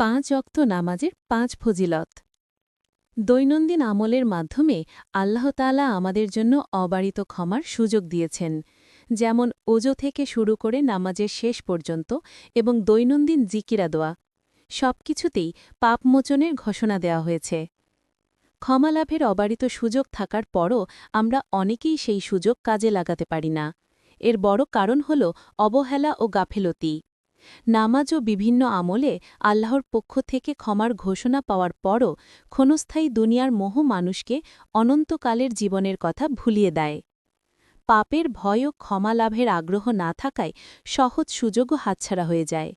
পাঁচ অক্ত নামাজের পাঁচ ফজিলত। দৈনন্দিন আমলের মাধ্যমে আল্লাহতালা আমাদের জন্য অবারিত ক্ষমার সুযোগ দিয়েছেন। যেমন ওজো থেকে শুরু করে নামাজের শেষ পর্যন্ত এবং দৈনন্দিন জিকিরা দোয়া। সবকিছুতেই পাপমোচনের ঘোষণা দেওয়া হয়েছে। ক্ষমা লাভের অবারিত সুযোগ থাকার পরও আমরা অনেকেই সেই সুযোগ কাজে লাগাতে পারি না। এর বড় কারণ হল অবহেলা ও গাফেলতি। নামাজ ও বিভিন্ন আমলে আল্লাহর পক্ষ থেকে ক্ষমার ঘোষণা পাওয়ার পরও ক্ষণস্থায়ী দুনিয়ার মোহ মানুষকে অনন্তকালের জীবনের কথা ভুলিয়ে দেয়। পাপের ভয় ও ক্ষমা লাভের আগ্রহ না থাকায় সহজ সুযোগও হাতছাড়া হয়ে যায়।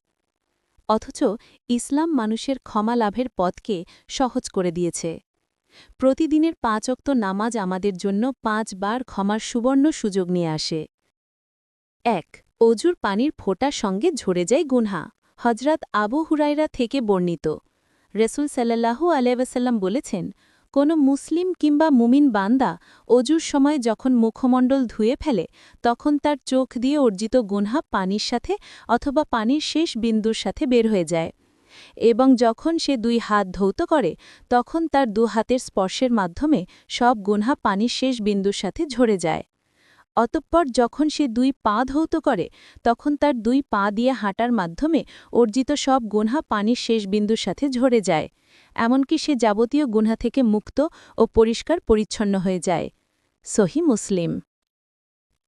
অথচ ইসলাম মানুষের ক্ষমা লাভের পথকে সহজ করে দিয়েছে। প্রতিদিনের পাঁচ অক্ত নামাজ আমাদের জন্য পাঁচবার ক্ষমার সুবর্ণ সুযোগ নিয়ে আসে। এক অজুর পানির ফোঁটার সঙ্গে ঝরে যায় গুনহা। হজরত আবু হুরাইরা থেকে বর্ণিত। রেসুল সাল্লাহু আলাইসাল্লাম বলেছেন, কোনো মুসলিম কিংবা মুমিন বান্দা অজুর সময় যখন মুখমণ্ডল ধুয়ে ফেলে, তখন তার চোখ দিয়ে অর্জিত গুনহা পানির সাথে অথবা পানির শেষ বিন্দুর সাথে বের হয়ে যায়। এবং যখন সে দুই হাত ধৌত করে, তখন তার দু হাতের স্পর্শের মাধ্যমে সব গুনহা পানির শেষ বিন্দুর সাথে ঝরে যায়। অতঃপর যখন সে দুই পা ধৌত করে, তখন তার দুই পা দিয়ে হাঁটার মাধ্যমে অর্জিত সব গুনহা পানির শেষ বিন্দুর সাথে ঝরে যায়। এমনকি সে যাবতীয় গুনহা থেকে মুক্ত ও পরিষ্কার পরিচ্ছন্ন হয়ে যায়। সহি মুসলিম।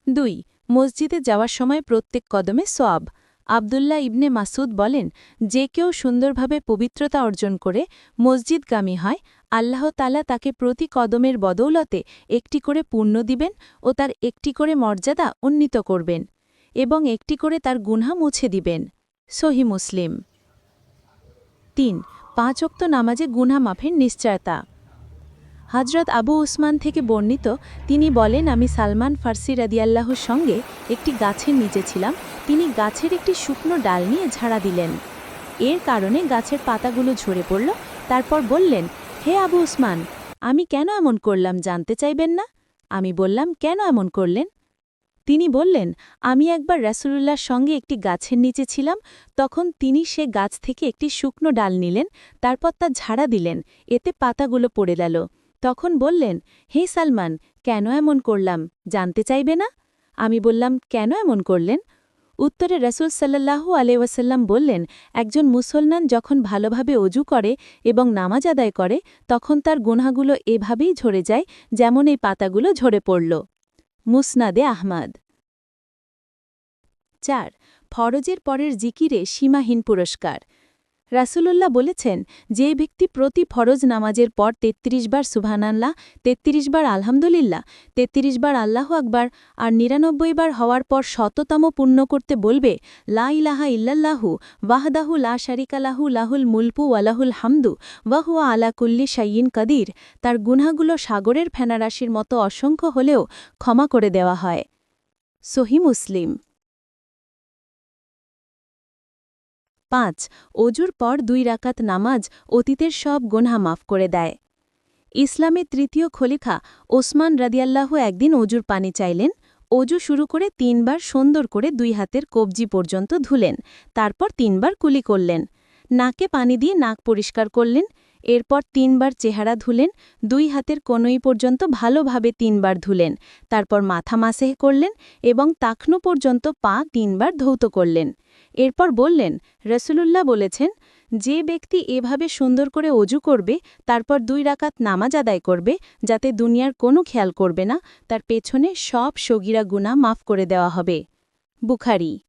দুই, মসজিদে যাওয়ার সময় প্রত্যেক কদমে সোয়াব আবদুল্লাহ ইবনে মাসুদ বলেন, যে কেউ সুন্দরভাবে পবিত্রতা অর্জন করে মসজিদগামী হয়, আল্লাহ তালা তাকে প্রতি কদমের বদৌলতে একটি করে পুণ্য দিবেন ও তার একটি করে মর্যাদা উন্নীত করবেন এবং একটি করে তার গুনহা মুছে দিবেন। সহি মুসলিম। তিন, পাঁচ অক্ত নামাজে গুনহা মাফের নিশ্চয়তা। হজরত আবু উসমান থেকে বর্ণিত, তিনি বলেন, আমি সালমান ফার্সি রাদিয়াল্লাহর সঙ্গে একটি গাছের নিচে ছিলাম। তিনি গাছের একটি শুকনো ডাল নিয়ে ঝাড়া দিলেন। এর কারণে গাছের পাতাগুলো ঝরে পড়ল। তারপর বললেন, হে আবু উসমান, আমি কেন এমন করলাম জানতে চাইবেন না? আমি বললাম, কেন এমন করলেন? তিনি বললেন, আমি একবার রাসুলুল্লাহর সঙ্গে একটি গাছের নিচে ছিলাম। তখন তিনি সে গাছ থেকে একটি শুকনো ডাল নিলেন। তারপর তা ঝাড়া দিলেন। এতে পাতাগুলো পড়ে গেল। তখন বললেন, হে সালমান, কেন এমন করলাম? জানতে চাইবে না? আমি বললাম, কেন এমন করলেন? উত্তরে রসুল সাল্লাহু আলেওয়াসাল্লাম বললেন, একজন মুসলমান যখন ভালোভাবে অজু করে এবং নামাজ আদায় করে, তখন তার গুনাগুলো এভাবেই ঝরে যায় যেমন এই পাতাগুলো ঝরে পড়ল। মুসনাদে আহমাদ। চার, ফরজের পরের জিকিরে সীমাহীন পুরস্কার। রাসুলুল্লাহ বলেছেন, যে ব্যক্তি প্রতি ফরজ নামাজের পর ৩৩ বার সুবহানাল্লাহ ৩৩ বার আলহামদুলিল্লাহ ৩৩ বার আল্লাহ আকবার আর নিরানব্বই বার হওয়ার পর শততম পূর্ণ করতে বলবে, লা ইলাহা ইল্লাল্লাহু ওয়াহদাহু লা শারিকালাহু লাহুল মুলপু ওয়ালাহুল হামদু ওয়াহুয়া আলা কুল্লি শাইয়িন কাদির। তার গুনাগুলো সাগরের ফেনারাশির মতো অসংখ্য হলেও ক্ষমা করে দেওয়া হয় সহি মুসলিম। পাঁচ, অজুর পর দুই রাকাত নামাজ অতীতের সব গোনহা মাফ করে দেয়। ইসলামের তৃতীয় খলিখা ওসমান রাদিয়াল্লাহ একদিন অজুর পানি চাইলেন, অজু শুরু করে তিনবার সুন্দর করে দুই হাতের কবজি পর্যন্ত ধুলেন, তারপর তিনবার কুলি করলেন। নাকে পানি দিয়ে নাক পরিষ্কার করলেন, এরপর তিনবার চেহারা ধুলেন, দুই হাতের কনই পর্যন্ত ভালোভাবে তিনবার ধুলেন, তারপর মাথা মাসেহ করলেন এবং তাকনু পর্যন্ত পা তিনবার ধৌত করলেন। এরপর বললেন, রসুলুল্লাহ বলেছেন, যে ব্যক্তি এভাবে সুন্দর করে অজু করবে, তারপর দুই রাকাত নামাজ আদায় করবে, যাতে দুনিয়ার কোনো খেয়াল করবে না, তার পেছনে সব সগিরা গুণা মাফ করে দেওয়া হবে। বুখারি।